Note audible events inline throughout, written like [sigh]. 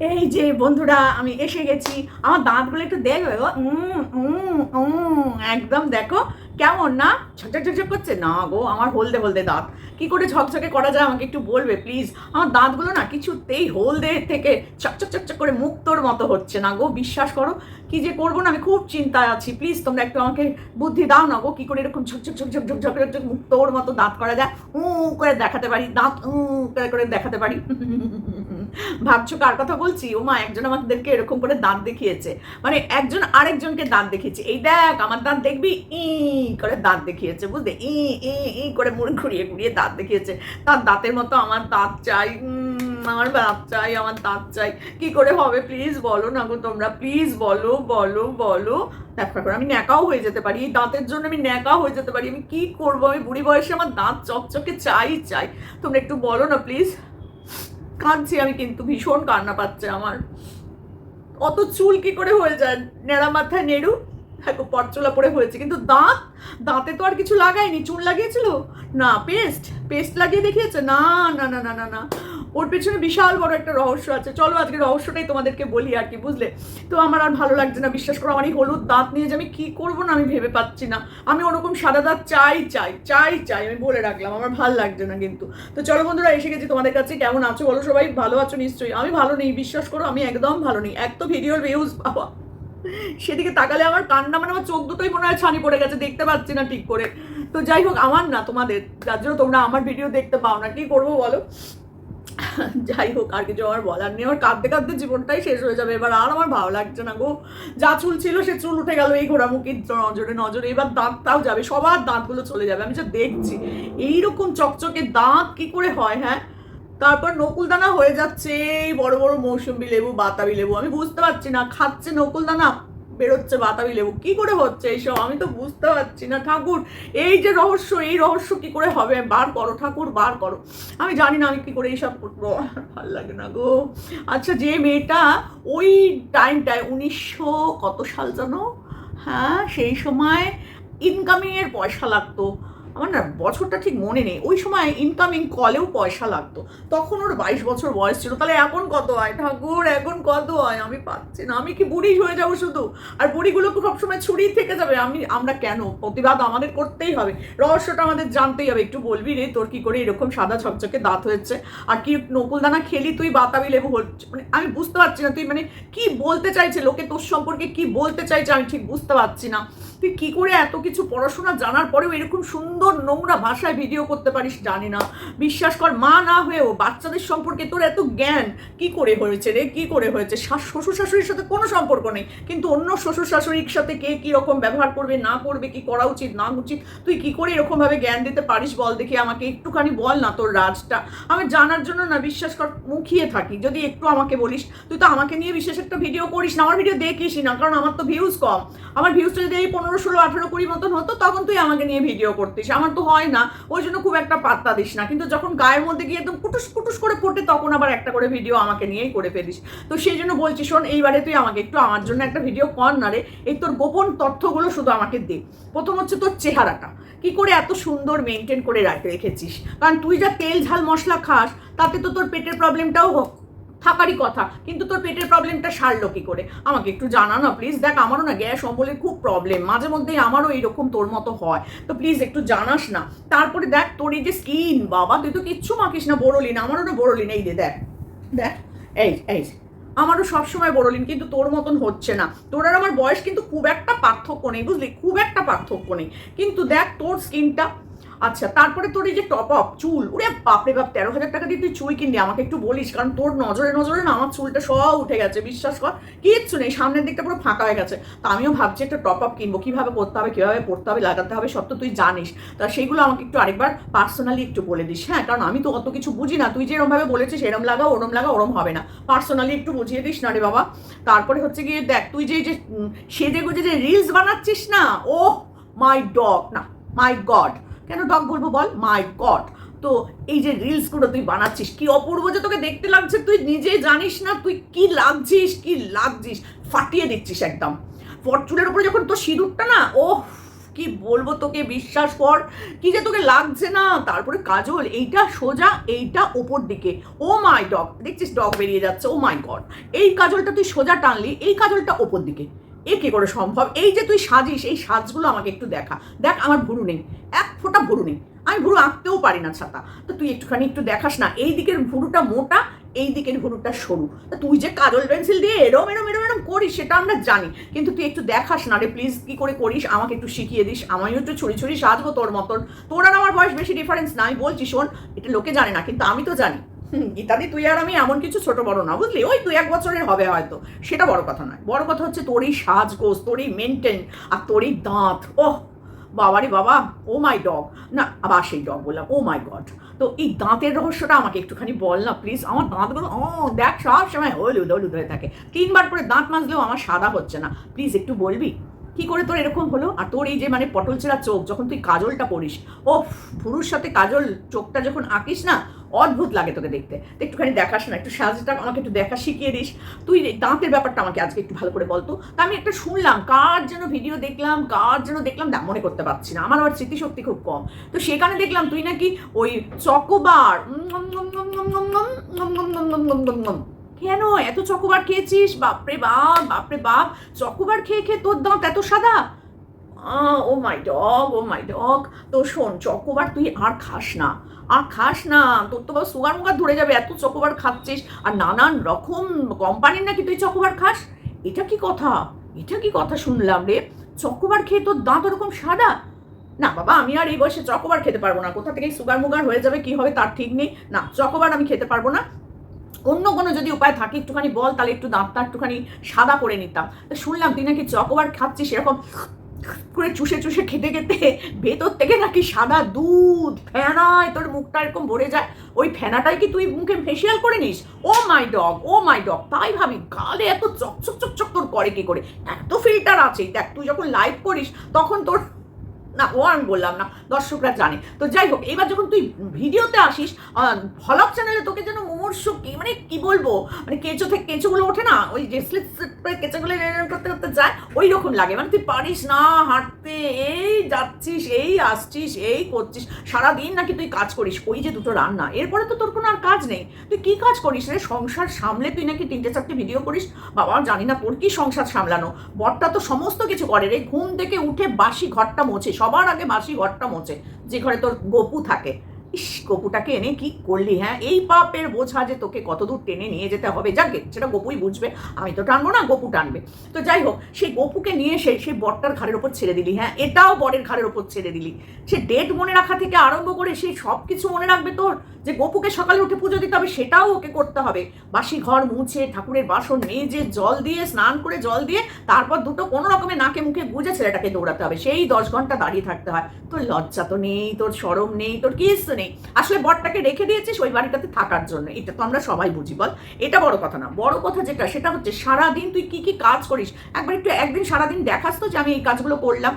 এই যে বন্ধুরা, আমি এসে গেছি। আমার দাঁতগুলো একটু দেখবে গো একদম দেখো কেমন না? ঝকঝক ঝকঝক করছে। না গো, আমার হলদে হলদে দাঁত। কি করে ঝকঝকে করা যায়? আমাকে একটু বলবে প্লিজ আমার দাঁতগুলো না কিছুতেই হলদে থেকে চকচক চকচক করে মুক্তোর মতো হচ্ছে না গো, বিশ্বাস করো। কি যে করব না, আমি খুব চিন্তায় আছি। প্লিজ তোমরা একটু আমাকে বুদ্ধি দাও না গো, কি করে এরকম ঝকঝক ঝকঝক ঝকঝক ঝকঝক মুক্তোর মতো দাঁত করা যায়? উ করে দেখাতে পারি, দাঁত উ করে করে দেখাতে পারি। [laughs] ভাবছ কার কথা বলছি? ও মা একজন আমাদেরকে এরকম করে দাঁত দেখিয়েছে। মানে একজন আরেকজনকে দাঁত দেখিয়েছে। এই দেখ, আমার দাঁত দেখবি? ই, করে দাঁত দেখিয়েছে, বুঝলে? ই ই ই করে মুড় ঘুরিয়ে ঘুরিয়ে দাঁত দেখিয়েছে। তার দাঁতের মতো আমার দাঁত চাই আমার দাঁত চাই, আমার দাঁত চাই। কি করে হবে? প্লিজ বলো না গো তোমরা, প্লিজ বলো বলো বলো। দেখো এখন আমি ন্যাকাও হয়ে যেতে পারি। এই দাঁতের জন্য আমি ন্যাকাও হয়ে যেতে পারি। আমি কি করব? আমি বুড়ি বয়সে আমার দাঁত চকচকে চাই চাই। তোমরা একটু বলো না, প্লিজ। কাঁদছি আমি কিন্তু, ভীষণ কান্না পাচ্ছে আমার। অত চুল কি করে হয়ে যায়? নেড়া মাথায় নেড়ু দেখো পরচুলা পরে হয়েছে। কিন্তু দাঁত, দাঁতে তো আর কিছু লাগায়নি। চুল লাগিয়েছিল? না, পেস্ট পেস্ট লাগিয়ে দেখিয়েছে? না না না না না না। ওর পেছনে বিশাল বড় একটা রহস্য আছে। চলো আজকে রহস্যটাই তোমাদেরকে বলি আর কি, বুঝলে? তো আমার আর ভালো লাগছে না, বিশ্বাস করো, আমার এই হলুদ দাঁত নিয়ে যে আমি কি করব না আমি ভেবে পাচ্ছি না। আমি ওরকম সাদা দাঁত চাই চাই চাই চাই, আমি বলে রাখলাম, আমার ভালো লাগছে না কিন্তু। তো চলো বন্ধুরা, এসে গেছি তোমাদের কাছে, কেমন আছো বলো সবাই? ভালো আছো নিশ্চয়ই? আমি ভালো নেই, বিশ্বাস করো, আমি একদম ভালো নেই। এক তো ভিডিওর ভিউজ বাবা। সেদিকে তাকালে আমার কান্না মানে আমার চোখ দুটোই মনে হয় ছানি পড়ে গেছে, দেখতে পাচ্ছি না ঠিক করে। তো যাই হোক, আমার না তোমাদের, যার জন্য তোমরা আমার ভিডিও দেখতে পাও না, কি করব বলো? যাই হোক, আর কিছু আমার বলার নেই। আমার কাঁদতে কাঁদতে জীবনটাই শেষ হয়ে যাবে। এবার আর আমার ভালো লাগছে না গো। যা চুল ছিল, সে চুল উঠে গেল এই ঘোরামুখির নজরে নজরে। এবার দাঁতটাও যাবে। সবার দাঁতগুলো চলে যাবে। আমি যা দেখছি, এইরকম চকচকে দাঁত কি করে হয় হ্যাঁ? তারপর নকুলদানা হয়ে যাচ্ছে এই বড় বড় মৌসুম্বি লেবু, বাতাবি লেবু। আমি বুঝতে পারছি না, খাচ্ছে নকুলদানা? বেরোচ্ছে বাতাবি লেবু। কি করে হচ্ছে এইসব? আমি তো বুঝতে পারছি না। ঠাকুর, এই যে রহস্য, এই রহস্য কি করে হবে? বার করো, ঠাকুর, বার করো। আমি জানি না আমি কি করে এইসব করব। ভালো লাগে না গো। আচ্ছা যে মেয়েটা ওই টাইমটায় উনিশশো কত সাল জানো? হ্যাঁ সেই সময় ইনকামিংয়ের পয়সা লাগতো। আমার না বছরটা ঠিক মনে নেই। ওই সময় ইনকামিং কলেও পয়সা লাগতো। তখন ওর বাইশ বছর বয়স ছিল। তাহলে এখন কত হয়? ঠাকুর, এখন কত হয়? আমি পাচ্ছি না। আমি কি বুড়ি হয়ে যাব শুধু? আর বুড়িগুলোকে সবসময় ছুরি থেকে যাবে। আমি, আমরা কেন? প্রতিবাদ আমাদের করতেই হবে। রহস্যটা আমাদের জানতেই হবে। একটু বলবি রে, তোর কি করে এরকম সাদা ছকছকে দাঁত হয়েছে? আর কি নকুলদানা খেলি তুই বাতাবি লেবু মানে আমি বুঝতে পারছি না। তুই মানে কি বলতে চাইছে লোকে? তোর সম্পর্কে কি বলতে চাইছে আমি ঠিক বুঝতে পারছি না। তুই কি করে এত কিছু পড়াশোনা জানার পরেও এরকম সুন্দর নোংরা ভাষায় ভিডিও করতে পারিস, জানি না। বিশ্বাস কর, মা না হয়েও বাচ্চাদের সম্পর্কে তোর এত জ্ঞান, কি করে হয়েছে রে, কি করে হয়েছে? শ্বশুর শাশুড়ির সাথে কোনো সম্পর্ক নেই, কিন্তু অন্য শ্বশুর শাশুড়ির সাথে কে কি রকম ব্যবহার করবে, না করবে, কি করা উচিত, না উচিত, তুই কি করে এরকম ভাবে জ্ঞান দিতে পারিস বল দেখি, আমাকে একটুখানি বল না তোর রাজটা। আমি জানার জন্য না, বিশ্বাস কর, মুখিয়ে থাকি। যদি একটু আমাকে বলিস, তুই তো আমাকে নিয়ে বিশেষ একটা ভিডিও করিস না, আমার ভিডিও দেখিস না, কারণ আমার তো ভিউজ কম। আমার ভিউজটা যদি এই পনেরো, ষোলো, আঠেরো, কুড়ি মতন হতো, তখন তুই আমাকে নিয়ে ভিডিও করতিস। আমার তো হয় না। ওই জন্য খুব একটা পাত্তা দিস না। কিন্তু যখন গায়ের মধ্যে গিয়ে একদম কুটুস কুটুস করে ফোটে, তখন আবার একটা করে ভিডিও আমাকে নিয়েই করে ফেলিস। তো সেই জন্য বলছি, শোন, এইবারে তুই আমাকে একটু আমার জন্য একটা ভিডিও কর না রে। এই তোর গোপন তথ্যগুলো শুধু আমাকে দে। প্রথম হচ্ছে তোর চেহারাটা। কি করে এত সুন্দর মেনটেন করে রেখেছিস? কারণ তুই যা তেল ঝাল মশলা খাস, তাতে তো তোর পেটের প্রবলেমটাও থাকারই কথা। কিন্তু তোর পেটের প্রবলেমটা সারলো কি করে? আমাকে একটু জানা না প্লিজ দেখ, আমারও না গ্যাস, অম্বলের খুব প্রবলেম মাঝে মধ্যেই আমারও এইরকম তোর মতো হয়। তো প্লিজ একটু জানাস না। তারপরে দেখ, তোর এই যে স্কিন বাবা, তুই তো কিচ্ছু মাখিস না বড়লিন আমারও না বড়লিন এই দে দেখ দেখ, এই এই আমারও সবসময় বড়লিন কিন্তু তোর মতন হচ্ছে না। তোর আর আমার বয়স কিন্তু খুব একটা পার্থক্য নেই, বুঝলি? খুব একটা পার্থক্য নেই। কিন্তু দেখ, তোর স্কিনটা আচ্ছা তারপরে তোর এই যে টপ আপ চুল, ওরে বাপরে বাপ, তেরো হাজার টাকা দিয়ে তুই চুল কিনলি, আমাকে একটু বলিস, কারণ তোর নজরে নজরে না আমার চুলটা সব উঠে গেছে, বিশ্বাস কর, কিচ্ছু নেই, সামনের দিকটা পুরো ফাঁকা হয়ে গেছে। তা আমিও ভাবছি একটা টপ আপ কিনবো, কীভাবে করতে হবে, কীভাবে পড়তে হবে, লাগাতে হবে, সব তো তুই জানিস। তা সেইগুলো আমাকে একটু আরেকবার পার্সোনালি একটু বলে দিস হ্যাঁ কারণ আমি তো অত কিছু বুঝি না, তুই যেরকম ভাবে বলেছিস এরম লাগাও, ওরম লাগাও, ওরম হবে না। পার্সোনালি একটু বুঝিয়ে দিস না রে বাবা। তারপরে হচ্ছে গিয়ে দেখ, তুই যে যে সেজে গুজে যে রিলস বানাচ্ছিস না ও মাই ডগ না মাই গড কেন ডগ বলব বল? মাই গড তো এই যে রিলসগুলো তুই বানাচ্ছিস, কি অপূর্ব যে তোকে দেখতে লাগছে, তুই নিজে জানিস না তুই কি লাগছিস কি লাগছিস? ফাটিয়ে দিচ্ছিস একদম। ফরচুনের উপরে যখন তোর সিঁদুরটা না ও কি বলব তোকে বিশ্বাস কর, কি যে তোকে লাগছে না। তারপরে কাজল, এইটা সোজা, এইটা ওপর দিকে। ও মাই ডগ দেখছিস ডগ বেরিয়ে যাচ্ছে, ও মাই গড এই কাজলটা তুই সোজা টানলি, এই কাজলটা ওপর দিকে। এ কি করে সম্ভব? এই যে তুই সাজিস, এই সাজগুলো আমাকে একটু দেখা। দেখ, আমার ভুরু নেই। এক ফোঁটা ভুরু নেই। আমি ভুরু আঁকতেও পারি না, ছাতা। তো তুই একটুখানি একটু দেখাস না, এই দিকের ভুরুটা মোটা, এই দিকের ভুরুটা সরু। তা তুই যে কাজল পেন্সিল দিয়ে এরম এরম এরম এরম করিস, সেটা আমরা জানি। কিন্তু তুই একটু দেখাস না রে প্লিজ কী করে করিস? আমাকে একটু শিখিয়ে দিস। আমিও একটু ছুরি ছুরি সাজবো তোর মতন। তোর আর আমার বয়স বেশি ডিফারেন্স না। আমি বলছি, শোন, এটা লোকে জানে না, কিন্তু আমি তো জানি। গীতাদি, তুই আর আমি এমন কিছু ছোট বড় না, বুঝলি? ওই দু এক বছরের হবে হয়তো। সেটা বড় কথা নয়। বড় কথা হচ্ছে তোরই সাজগোজ, তোরই মেনটেন আর তোর এই দাঁত। ওহ, বাবারে বাবা, ও মাই ডগ। না, আবার সেই ডগ বললাম, ও মাই গড। তো এই দাঁতের রহস্যটা আমাকে একটুখানি বল না প্লিজ আমার দাঁতগুলো, ও, দেখ, সব সময় হলুদ হলুদ হয়ে থাকে। তিনবার করে দাঁত মাজলেও আমার সাদা হচ্ছে না। প্লিজ একটু বলবি? কি করে তোর এরকম হলো? আর তোর এই যে মানে পটল ছেঁড়া চোখ, যখন তুই কাজলটা পরিস ও ফুরুর সাথে কাজল চোখটা যখন আঁকিস না অদ্ভুত লাগে তোকে দেখতে একটুখানি দেখাস না একটু সাজটা আমাকে একটু দেখা শিখিয়ে দিস তুই দাঁতের ব্যাপারটা আমাকে আজকে একটু ভালো করে বলতো তা আমি একটা শুনলাম কার যেন ভিডিও দেখলাম কার যেন দেখলাম না মনে করতে পারছি না আমার আবার স্মৃতিশক্তি খুব কম তো সেখানে দেখলাম তুই নাকি ওই চকোবার কেন এত চকোবার খেয়েছিস বাপরে বাপ বাপরে বাপ চকোবার খেয়ে খেয়ে তোর দাঁত এত সাদা ও মাই ডগ ও মাই ডগ তো শোন, চকোবার তুই আর খাস না। আর খাস না। তোর তো বাবা সুগার মুগার ধরে যাবে, এত চকোবার খাচ্ছিস। আর নানান রকম কোম্পানির নাকি তুই চকোবার খাস? এটা কি কথা? এটা কি কথা শুনলাম রে? চকোবার খেয়ে তোর দাঁত ওরকম সাদা? না বাবা, আমি আর এই বয়সে চকোবার খেতে পারব না। কোথা থেকে সুগার মুগার হয়ে যাবে, কি হবে তার ঠিক নেই। না, চকোবার আমি খেতে পারব না। অন্য কোনো যদি উপায় থাকে, একটুখানি বল, তাহলে একটু দাঁতটা একটুখানি সাদা করে নিতাম। শুনলাম তুই নাকি চকোবার খাচ্ছিস, এরকম করে চুষে চুষে খেতে খেতে ভেতর থেকে নাকি সাদা দুধ ফেনায় তোর মুখটা এরকম ভরে যায়। ওই ফেনাটাই কি তুই মুখে ফেসিয়াল করে নিস? ও মাই ডগ, ও মাই ডগ, তাই ভাবি গালে এত চকচক চকচক তোর করে কি করে? এত ফিল্টার আছে দেখ, তুই যখন লাইভ করিস, তখন তোর না, ও আমি বললাম না, দর্শকরা জানে। তো যাই হোক, এবার যখন তুই ভিডিওতে আসিস ভলক চ্যানেলে তোকে যেন মুমূর্ষ কি মানে কি বলব মানে কেঁচো থেকে কেঁচোগুলো ওঠে না, ওই স্লিপ কেঁচোগুলো করতে করতে যায়, ওই রকম লাগে। মানে তুই পারিস না হাঁটতে, এই যাচ্ছিস, এই আসছিস, এই করছিস, সারাদিন নাকি তুই কাজ করিস, ওই যে দুটো রান্না। এরপরে তো তোর কোনো আর কাজ নেই। তুই কি কাজ করিস রে? সংসার সামলে তুই নাকি তিনটে চারটে ভিডিও করিস? বাবা, জানি না তোর কি সংসার সামলানো। বরটা তো সমস্ত কিছু করে রে। ঘুম থেকে উঠে বাসি ঘরটা মোছে সবার আগে মাসি ঘরটা মোছে যে ঘরে তোর গপু থাকে। ইস গপুটাকে এনে কি করলি হ্যাঁ? এই পাপের বোঝা যে তোকে কতদূর টেনে নিয়ে যেতে হবে, যাকে সেটা গপুই বুঝবে, আমি তো টানবো না, গপু টানবে। তো যাই হোক, সেই গপুকে নিয়ে এসে সেই বরটার ঘাড়ের ওপর ছেড়ে দিলি হ্যাঁ? এটাও বরের ঘাড়ের ওপর ছেড়ে দিলি। সে ডেট মনে রাখা থেকে আরম্ভ করে সেই সব কিছু মনে রাখবে তোর, যে গপুকে সকালে উঠে পুজো দিতে হবে, সেটাও ওকে করতে হবে। বাসি ঘর মুছে, ঠাকুরের বাসন মেজে, জল দিয়ে, স্নান করে জল দিয়ে, তারপর দুটো কোনো রকমে নাকে মুখে গুজে ছেলেটাকে দৌড়াতে হবে। সেই দশ ঘণ্টা দাঁড়িয়ে থাকতে হয়। তোর লজ্জা তো নেই, তোর সরম নেই, তোর কিছু নেই। আসলে বরটাকে রেখে দিয়েছিস ওই বাড়িটাতে থাকার জন্য। এটা তো আমরা সবাই বুঝি, বল। এটা বড় কথা না। বড় কথা যেটা, সেটা হচ্ছে সারাদিন তুই কি কি কাজ করিস? একবার একটু একদিন সারাদিন দেখাস তো যে আমি এই কাজগুলো করলাম।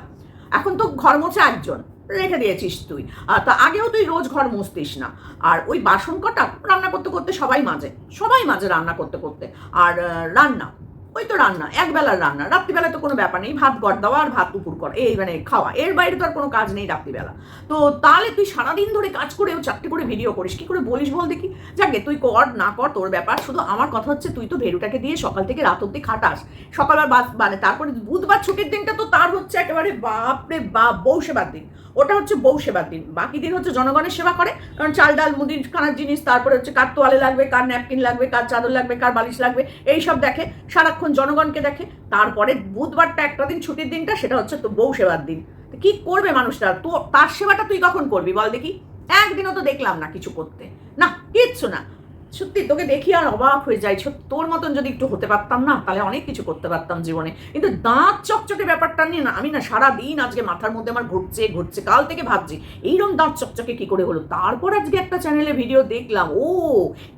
এখন তো ঘর মোছা একজন, রেখে দিয়েছিস তুই। তা আগেও তুই রোজ ঘর মুছতিস না। আর ওই বাসন কটা রান্না করতে করতে সবাই মাঝে সবাই মাঝে রান্না করতে করতে। আর রান্না। ওই তো রান্না, একবেলার রান্না রাত্রিবেলা তো কোনো ব্যাপার নেই, ভাত গড় দেওয়া আর ভাত দুপুর করা, এই মানে খাওয়া, এর বাইরে তো আর কোনো কাজ নেই রাত্রিবেলা। তো তাহলে তুই সারাদিন ধরে কাজ করে ও চারটে করে ভিডিও করিস, কি করে বলিস বল দেখি? যাকে তুই কর, না কর, তোর ব্যাপার, শুধু আমার কথা হচ্ছে তুই তো ভেরুটাকে দিয়ে সকাল থেকে রাত অব্দি খাটাস। সকালবার বাস মানে তারপরে বুধবার ছুটির দিনটা তো তার হচ্ছে একেবারে বাপরে বাপ, বউ সেবার দিন। ওটা হচ্ছে বউ সেবার দিন। বাকি দিন হচ্ছে জনগণের সেবা করে, কারণ চাল, ডাল, মুদির খানার জিনিস, তারপরে হচ্ছে কার তোয়ালে লাগবে, কার ন্যাপকিন লাগবে, কার চাদর লাগবে, কার বালিশ লাগবে এই সব দেখে, সারাক্ষণ জনগণকে দেখে, তারপরে বুধবারটা একটা দিন ছুটির দিনটা, সেটা হচ্ছে তো বউ সেবার দিন। কি করবে মানুষটা? তো তার সেবাটা তুই কখন করবি বল দেখি? একদিনও তো দেখলাম না কিছু করতে। না, কিচ্ছু না। সত্যি, তোকে দেখি আর অবাক হয়ে যাই। তোর মতন যদি একটু হতে পারতাম না, তাহলে অনেক কিছু করতে পারতাম জীবনে। কিন্তু দাঁত চকচকে ব্যাপারটা নিয়ে না, আমি না সারা দিন আজকে মাথার মধ্যে আমার ঘুরছে ঘুরছে, কাল থেকে ভাবছি, এইরকম দাঁত চকচকে কি করে হলো? তারপর আজকে একটা চ্যানেলে ভিডিও দেখলাম। ও,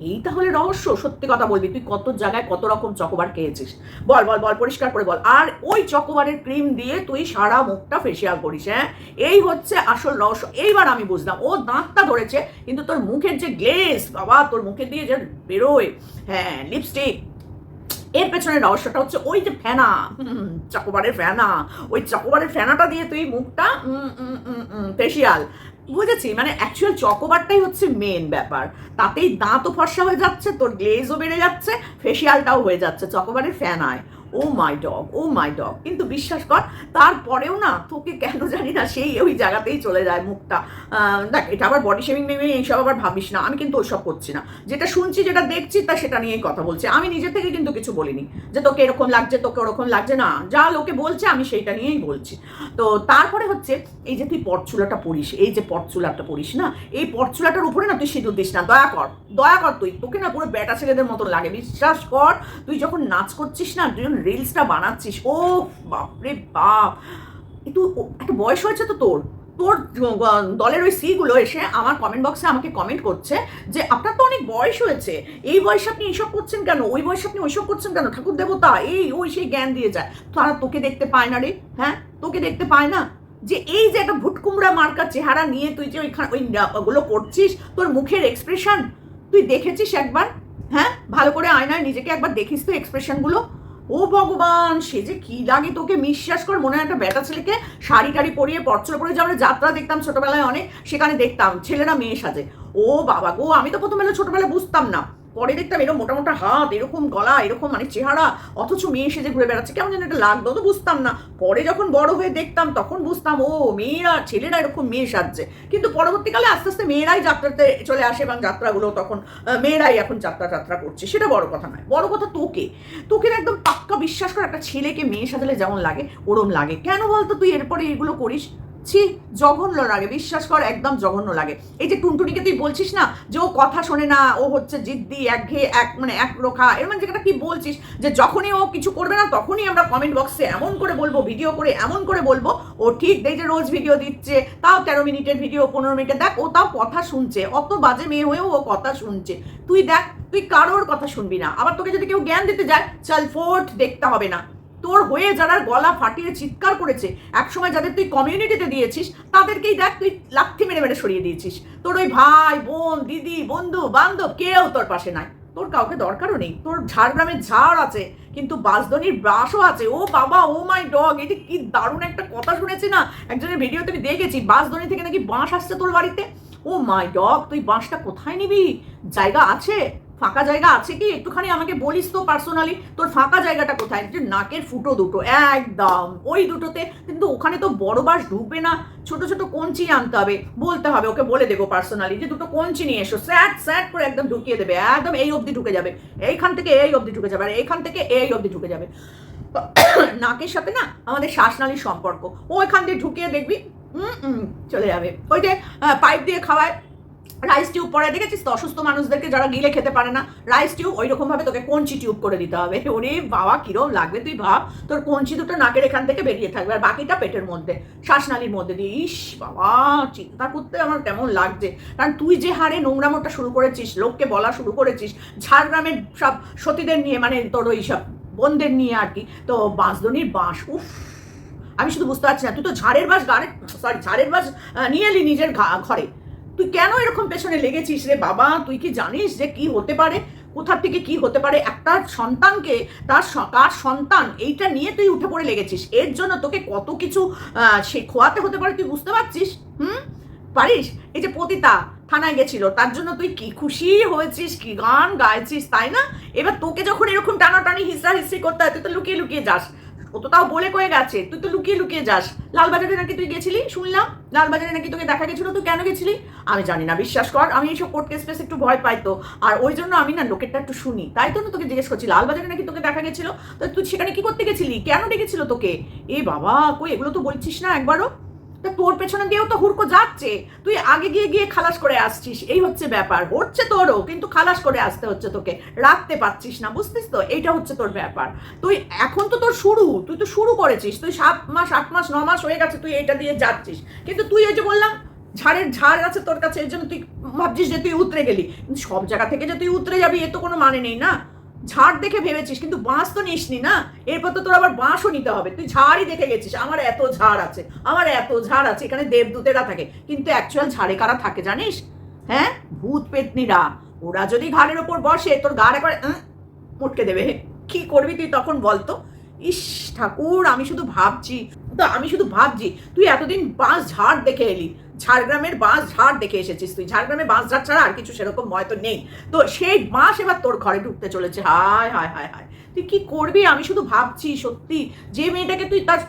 এই তাহলে রহস্য, সত্যি কথা বলবি, তুই কত জায়গায় কত রকম চকোবার খেয়েছিস? বল বল বল, পরিষ্কার করে বল। আর ওই চকোবারের ক্রিম দিয়ে তুই সারা মুখটা ফেসিয়াল করিস হ্যাঁ? এই হচ্ছে আসল রহস্য। এইবার আমি বুঝলাম, ও দাঁতটা ধরেছে, কিন্তু তোর মুখের যে গ্লেস বাবা, তোর মুখে দিয়ে যে বেরোয়। হ্যাঁ লিপস্টিক এর পেছনে রহস্যটা হচ্ছে ওই যে ফেনা। চকোবারের ফেনা। ওই চকোবারের ফেনাটা দিয়ে তুই মুখটা ফেসিয়াল বুঝেছি? মানে অ্যাকচুয়াল চকোবারটাই হচ্ছে মেন ব্যাপার। তাতেই দাঁতও ফর্সা হয়ে যাচ্ছে, তোর গ্লেজও বেড়ে যাচ্ছে ফেসিয়ালটাও হয়ে যাচ্ছে চকোবারের ফ্যানায় ও মাই ডগ, ও মাই ডগ। কিন্তু বিশ্বাস কর, তারপরেও না, তোকে কেন জানি না সেই ওই জায়গাতেই চলে যায় মুখটা। দেখ, এটা আবার বডি শেভিং মেমে এইসব আবার ভাবিস না। আমি কিন্তু ওইসব করছি না। যেটা শুনছি, যেটা দেখছি, তা সেটা নিয়েই কথা বলছি। আমি নিজে থেকে কিন্তু কিছু বলিনি। যে তোকে এরকম লাগছে, তোকে ওরকম লাগছে, না। যা লোকে বলছে, আমি সেইটা নিয়েই বলছি। তো তারপরে হচ্ছে, এই যে তুই পরচুলাটা পড়িস এই যে পরচুলাটা পড়িস না? এই পরচুলাটার উপরে না তুই সিঁদুর দিস না। দয়া কর দয়া কর তুই। তোকে না পুরো বেটা ছেলেদের মতন লাগে। বিশ্বাস কর, তুই যখন নাচ করছিস না, তুই রিলসটা বানাচ্ছিস, ও বাপরে বাপ। একটু একটা বয়স হয়েছে তো তোর। তোর দলের ওই সিগুলো এসে আমার কমেন্ট বক্সে আমাকে কমেন্ট করছে যে, আপনার তো অনেক বয়স হয়েছে। এই বয়সে আপনি এইসব করছেন কেন? ওই বয়সে আপনি ওইসব করছেন কেন? ঠাকুর দেবতা, এই, ওই, সেই জ্ঞান দিয়ে যায়। তারা তোকে দেখতে পায় না রে হ্যাঁ? তোকে দেখতে পায় না? যে এই যে একটা ভুটকুমড়া মার্কা চেহারা নিয়ে তুই যে ওইখানে, ওই ওগুলো করছিস, তোর মুখের এক্সপ্রেশন তুই দেখেছিস একবার? হ্যাঁ? ভালো করে আয়নায় নিজেকে একবার দেখিস তো এক্সপ্রেশনগুলো ও ভগবান, সে যে কি লাগে তোকে বিশ্বাস কর। মনে হয় একটা বেটা ছেলেকে শাড়ি টাড়ি পরিয়ে পরচর পরে যে যাত্রা দেখতাম ছোটবেলায় অনেক, সেখানে দেখতাম, ছেলেরা মেয়ে সাজে। ও বাবা গো, আমি তো প্রথমবেলা ছোটবেলায় বুঝতাম না। পরে দেখতাম এরকম মোটা মোটা হাত, এরকম গলা, এরকম মানে চেহারা, অথচ মেয়ে সেজে ঘুরে বেড়াচ্ছে। কেমন যেন এটা লাগতো তো বুঝতাম না। পরে যখন বড় হয়ে দেখতাম, তখন বুঝতাম, ও মেয়েরা, ছেলেরা এরকম মেয়ে সাজছে। কিন্তু পরবর্তীকালে আস্তে আস্তে মেয়েরাই যাত্রাতে চলে আসে এবং যাত্রাগুলো তখন মেয়েরাই এখন যাত্রা যাত্রা করছে। সেটা বড় কথা নয়। বড় কথা তোকে। তোকে একদম পাক্কা বিশ্বাস কর, একটা ছেলেকে মেয়ে সাজালে যেমন লাগে, ওরম লাগে। কেন বলতো তুই এরপরে এগুলো করিস? ছি, জঘন্য লাগে, বিশ্বাস কর, একদম জঘন্য লাগে। এই যে টুনটুনিকে তুই বলছিস না যে ও কথা শোনে না, ও হচ্ছে জিদ্দি একঘেয়ে এক মানে এক রোখা এর মানে যেটা কি বলছিস যে যখনই ও কিছু করবে না, তখনই আমরা কমেন্ট বক্সে এমন করে বলব ভিডিও করে এমন করে বলব, ও ঠিক দেখ যে রোজ ভিডিও দিচ্ছে, তাও তেরো মিনিটের ভিডিও পনেরো মিনিটের, দেখ ও তাও কথা শুনছে, অত বাজে মেয়ে হয়েও ও কথা শুনছে। তুই দেখ, তুই কারোর কথা শুনবি না। আবার তোকে যদি কেউ জ্ঞান দিতে যায়, চল ফোর্ট দেখতে হবে না। তোর হয়ে যারা গলা ফাটিয়ে চিৎকার করেছে, একসময় যাদের তুই কমিউনিটিতে দিয়েছিস, তাদেরকেই দেখ তুই লাথি মেরে মেরে সরিয়ে দিয়েছিস। তোর ওই ভাই, বোন, দিদি, বন্ধু, বান্ধব কেউ তোর পাশে নাই। তোর কাউকে দরকারও নেই। তোর ঝাড়গ্রামের ঝাড় আছে, কিন্তু বাসদনির ব্রাশও আছে। ও বাবা, ও মাই ডগ, এটি কি দারুণ একটা কথা শুনেছি না? একজনের ভিডিওতে আমি দেখেছি বাসদনি থেকে নাকি বাঁশ আসছে তোর বাড়িতে। ও মাই ডগ, তুই বাঁশটা কোথায় নিবি? জায়গা আছে? ফাঁকা জায়গা আছে কি? একটুখানি আমাকে বলিস তো পার্সোনালি তোর ফাঁকা জায়গাটা কোথায়? যে নাকের ফুটো দুটো। একদম। ওই দুটোতে কিন্তু ওখানে তো বড় বাস ঢুকবে না। ছোট ছোট কঞ্চি আনতে হবে। বলতে হবে, ওকে বলে দেবো পার্সোনালি যে দুটো কঞ্চি নিয়ে এসো। স্যাট স্যাট করে একদম ঢুকিয়ে দেবে। একদম এই অবধি ঢুকে যাবে। এইখান থেকে এই অবধি ঢুকে যাবে। আর এইখান থেকে এই অবধি ঢুকে যাবে। [coughs] নাকের সাথে না আমাদের শ্বাসনালীর সম্পর্ক। ও এখান দিয়ে ঢুকিয়ে দেখবি চলে যাবে। ওই যে পাইপ দিয়ে খাওয়ায়। রাইস টিউব পরে দেখেছিস তো? অসুস্থ মানুষদেরকে যারা গিলে খেতে পারে না রাইস টিউব ওই রকম ভাবে তোকে কঞ্চি টিউব করে দিতে হবে। [laughs] ওরে বাবা, কিরম লাগবে তুই ভাব। তোর কঞ্চি দুটো নাকের এখান থেকে বেরিয়ে থাকবে, আর বাকিটা পেটের মধ্যে, শ্বাসনালীর মধ্যে দিয়ে। ইস বাবা, চিন্তা করতে আমার কেমন লাগছে। কারণ তুই যে হারে নোংরামোটা শুরু করেছিস, লোককে বলা শুরু করেছিস, ঝাড়গ্রামের সব সতীদের নিয়ে মানে তোর ওই সব বোনদের নিয়ে আর কি, তো বাঁশদনির বাঁশ, উফ। আমি শুধু বুঝতে পারছি না, তুই তো ঝাড়ের বাস গাড়ে সরি ঝাড়ের বাস নিয়ে এলি নিজের ঘরে। তুই কেন এরকম পেছনে লেগেছিস রে বাবা? তুই কি জানিস যে কি হতে পারে? কোথার থেকে কি হতে পারে? একটা সন্তানকে, তার তার সন্তান, এইটা নিয়ে তুই উঠে পড়ে লেগেছিস। এর জন্য তোকে কত কিছু সে খোয়াতে হতে পারে, তুই বুঝতে পারছিস? হুম? পারিস? এই যে পতিতা থানায় গেছিল, তার জন্য তুই কি খুশি হয়েছিস? কি গান গাইছিস, তাই না? এবার তোকে যখন এরকম টানাটানি হিসরা হিসরি করতে হয়, তুই তো লুকিয়ে লুকিয়ে যাস। ও তো তাও বলে কয়ে গেছে, তুই তো লুকিয়ে লুকিয়ে যাস। লালবাজারে নাকি তুই গেছিলি? শুনলাম। লালবাজারে নাকি তোকে দেখা গেছিল তুই কেন গেছিলি? আমি জানি না, বিশ্বাস কর, আমি এইসব কোর্ট কেস পেস একটু ভয় পাই তো। আর ওই জন্য আমি না লোকেরটা একটু শুনি। তাই তো তোকে জিজ্ঞেস করছি, লালবাজারে নাকি তোকে দেখা গেছিল? তো তুই সেখানে কি করতে গেছিলি? কেন ডেকেছিল তোকে? এ বাবা, কই এগুলো তো বলছিস না একবারও? তা তোর পেছনে দিয়েও তো হুড়কো যাচ্ছে। তুই আগে গিয়ে গিয়ে খালাস করে আসছিস। এই হচ্ছে ব্যাপার। হচ্ছে তোরও, কিন্তু খালাস করে আসতে হচ্ছে তোকে। রাখতে পারছিস না, বুঝতিস তো? এইটা হচ্ছে তোর ব্যাপার। তুই এখন তো তোর শুরু। তুই তো শুরু করেছিস। তুই সাত মাস, আট মাস, ন মাস হয়ে গেছে তুই এটা দিয়ে যাচ্ছিস। কিন্তু তুই এই যে বললাম, ঝাড়ের ঝাড় আছে তোর কাছে এর জন্য তুই ভাবছিস যে তুই উতরে গেলি। সব জায়গা থেকে যে তুই উতরে যাবি এ তো কোনো মানে নেই না। ঝাড় দেখে ভেবেছিস, কিন্তু বাঁশ তো নিসনি না? এরপর তো তোর আবার বাঁশও নিতে হবে। তুই ঝাড়ই দেখে গেছিস, আমার এত ঝাড় আছে, আমার এত ঝাড় আছে, এখানে দেবদূতেরা থাকে, কিন্তু অ্যাকচুয়াল ঝাড়ে কারা থাকে জানিস? হ্যাঁ? ভূত পেতনিরা, ওরা যদি ঘাড়ের ওপর বসে, তোর গাড় একবার মুটকে দেবে। কি করবি তুই তখন বলতো? ইস ঠাকুর, আমি শুধু ভাবছি, তো আমি শুধু ভাবছি, তুই এতদিন বাঁশ ঝাড় দেখে এলি, ঝাড়গ্রামের বাঁশ ঝাড় দেখে এসেছিস তুই, ঝাড়গ্রামে বাঁশ ঝাড় ছাড়া আর কিছু সেরকম হয়তো নেই। তো সেই বাঁশ এবার তোর ঘরে ঢুকতে চলেছে, হায় হায় হায় হায়। তুই কি করবি? আমি শুধু ভাবছি, সত্যি, যে মেয়েটাকে তুই তার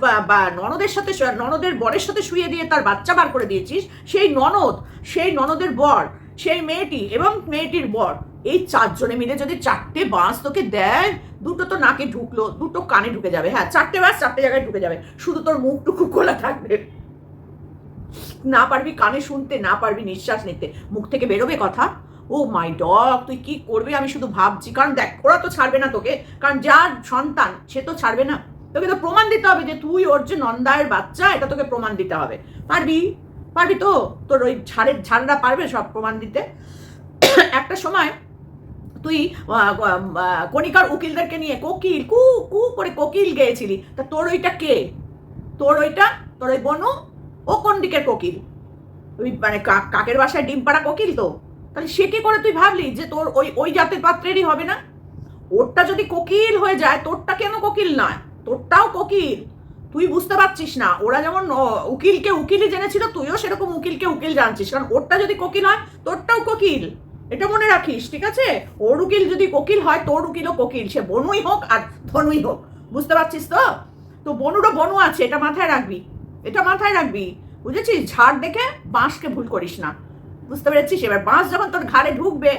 ননদের সাথে ননদের বরের সাথে শুয়ে দিয়ে তার বাচ্চা বার করে দিয়েছিস, সেই ননদ, সেই ননদের বর সেই মেয়েটি এবং মেয়েটির বর। এই চারজনে মিলে যদি চারটে বাঁশ তোকে দেয়, দুটো তো নাকে ঢুকলো, দুটো কানে ঢুকে যাবে। হ্যাঁ চারটে বাঁশ চারটে জায়গায় ঢুকে যাবে। শুধু তোর মুখটুকু খোলা থাকবে। না পারবি কানে শুনতে, না পারবি নিঃশ্বাস নিতে। মুখ থেকে বেরোবে কথা? ও মাই ডগ, তুই কি করবি আমি শুধু ভাবছি। কারণ দেখ, ওরা তো ছাড়বে না তোকে। কারণ যার সন্তান, সে তো ছাড়বে না। তোকে তো প্রমাণ দিতে হবে যে তুই ওর যে নন্দায়ের বাচ্চা, এটা তোকে প্রমাণ দিতে হবে। পারবি? পারবি তো? তোর ওই ঝাড়ের ঝাড়রা পারবে সব প্রমাণ দিতে। একটা সময় তুই কণিকার উকিলদেরকে নিয়ে কোকিল, কু কু করে কোকিল গেয়েছিলি। তা তোর ওইটা কে? তোর ওইটা? তোর ওই বনু? ও কোন দিকের কোকিল? ওই মানে কাকের বাসায় ডিম পাড়া কোকিল তো? তাহলে সে কি করে তুই ভাবলি যে তোর ওই ওই জাতের পাত্রেরই হবে না? ওরটা যদি কোকিল হয়ে যায়, তোরটা কেন কোকিল নয়? তোরটাও কোকিল। তুই বুঝতে পারছিস না। ওরা যেমন উকিলকে উকিলই জেনেছিল, তুইও সেরকম উকিলকে উকিল জানছিস। কারণ ওরটা যদি কোকিল হয়, তোরটাও কোকিল। এটা মনে রাখিস, ঠিক আছে? ওর উকিল যদি কোকিল হয়, তোর উকিলও কোকিল। সে বনুই হোক আর ধনুই হোক। বুঝতে পারছিস তো? তো বনুরও বনু আছে, এটা মাথায় রাখবি। এটা মাথায় রাখবি। বুঝেছিস? ঝাড় দেখে বাঁশকে ভুল করিস না। বুঝতে পেরেছিস? এবার বাঁশ যখন তোর ঘাড়ে ঢুকবে,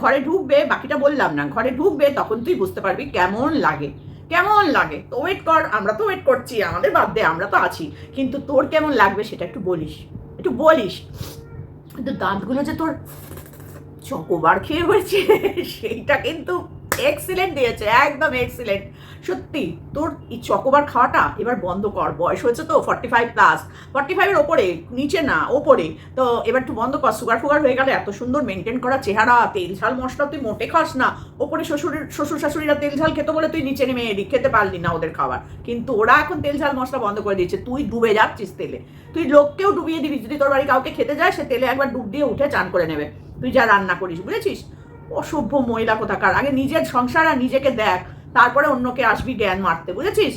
ঘরে ঢুকবে, বাকিটা বললাম না, ঘরে ঢুকবে, তখন তুই বুঝতে পারবি কেমন লাগে। কেমন লাগে? তো ওয়েট কর, আমরা তো ওয়েট করছি, আমাদের বাদ দে, আমরা তো আছি। কিন্তু তোর কেমন লাগবে সেটা একটু বলিস। একটু বলিস। কিন্তু দাঁতগুলো যে তোর চকোবার খেয়ে হয়েছে, [laughs] সেইটা কিন্তু এক্সিলেন্ট দিয়েছে, একদম এক্সিলেন্ট সত্যি, তোর এই চকোবার খাওয়াটা এবার বন্ধ কর, বয়স হয়েছে তো ফর্টি ফাইভ প্লাস ফর্টি ফাইভের ওপরে, নিচে না, ওপরে। তো এবার একটু বন্ধ কর সুগার ফুগার হয়ে গেলে এত সুন্দর মেনটেন করা চেহারা, তেল ঝাল মশলা তুই মোটে খাস না। ওপরে শ্বশুরের, শ্বশুর শাশুড়িরা তেল ঝাল খেতে বলে তুই নিচে নেমে এলি খেতে পারলি না ওদের খাবার। কিন্তু ওরা এখন তেল ঝাল মশলা বন্ধ করে দিয়েছে, তুই ডুবে যাচ্ছিস তেলে। তুই লোককেও ডুবিয়ে দিবি, যদি তোর বাড়ি কাউকে খেতে যায়, সে তেলে একবার ডুব দিয়ে উঠে চান করে নেবে। তুই যা রান্না করিস, বুঝেছিস? অসভ্য মহিলা কোথাকার? আগে নিজের সংসার আর নিজেকে দেখ, তারপরে অন্যকে আসবি জ্ঞান মারতে, বুঝেছিস?